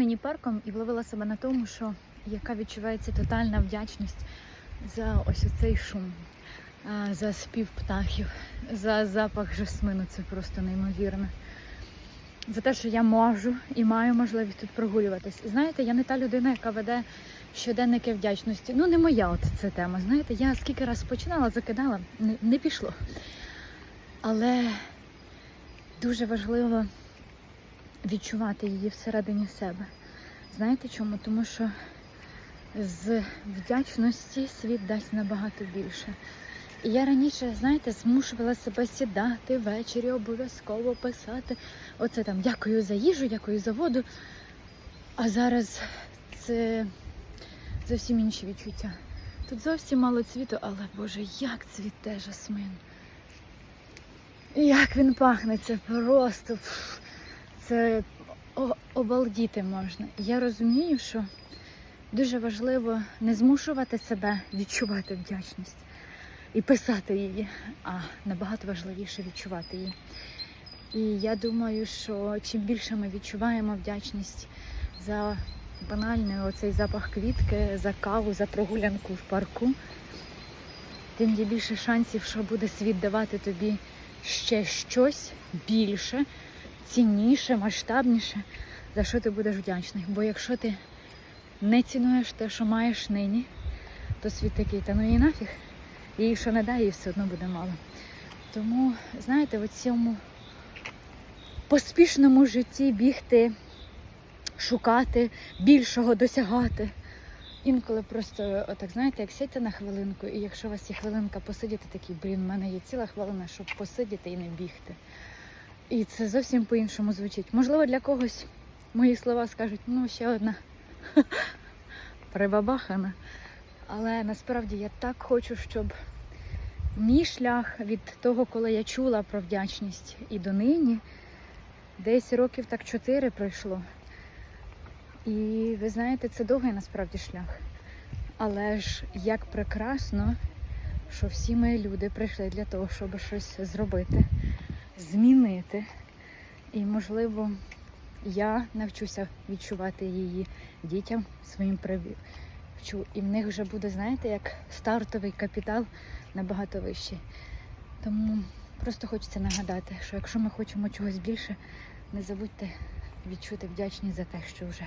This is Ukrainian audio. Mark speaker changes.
Speaker 1: Мені парком і вловила себе на тому, що яка відчувається тотальна вдячність за ось цей шум, за спів птахів, за запах жасмину. Це просто неймовірно. За те, що я можу і маю можливість тут прогулюватись. Знаєте, я не та людина, яка веде щоденники вдячності. Ну, не моя от ця тема. Знаєте, я скільки раз починала, закидала, не, не пішло. Але дуже важливо відчувати її всередині себе. Знаєте чому? Тому що з вдячності світ дасть набагато більше. І я раніше, знаєте, змушувала себе сідати ввечері, обов'язково писати. Оце там дякую за їжу, дякую за воду. А зараз це зовсім інші відчуття. Тут зовсім мало цвіту, але Боже, як цвіте жасмин. Як він пахне, це просто пф, це обалдіти можна. Я розумію, що дуже важливо не змушувати себе відчувати вдячність і писати її, а набагато важливіше відчувати її. І я думаю, що чим більше ми відчуваємо вдячність за банальний оцей запах квітки, за каву, за прогулянку в парку, тим є більше шансів, що буде світ давати тобі ще щось більше, цінніше, масштабніше, за що ти будеш вдячний. Бо якщо ти не цінуєш те, що маєш нині, то світ такий, та ну і нафіг. Їй що не дай, їй все одно буде мало. Тому, знаєте, в цьому поспішному житті бігти, шукати, більшого досягати. Інколи просто, отак, знаєте, як сядьте на хвилинку, і якщо у вас є хвилинка посидіти, такий, блін, в мене є ціла хвилина, щоб посидіти і не бігти. І це зовсім по-іншому звучить. Можливо, для когось мої слова скажуть, ну, ще одна прибабахана. Але насправді я так хочу, щоб мій шлях від того, коли я чула про вдячність і до нині, десь років так чотири пройшло. І ви знаєте, це довгий насправді шлях. Але ж як прекрасно, що всі мої люди прийшли для того, щоб щось зробити, змінити. І, можливо, я навчуся відчувати її дітям своїм приві- вчу. І в них вже буде, знаєте, як стартовий капітал набагато вищий. Тому просто хочеться нагадати, що якщо ми хочемо чогось більше, не забудьте відчути вдячність за те, що вже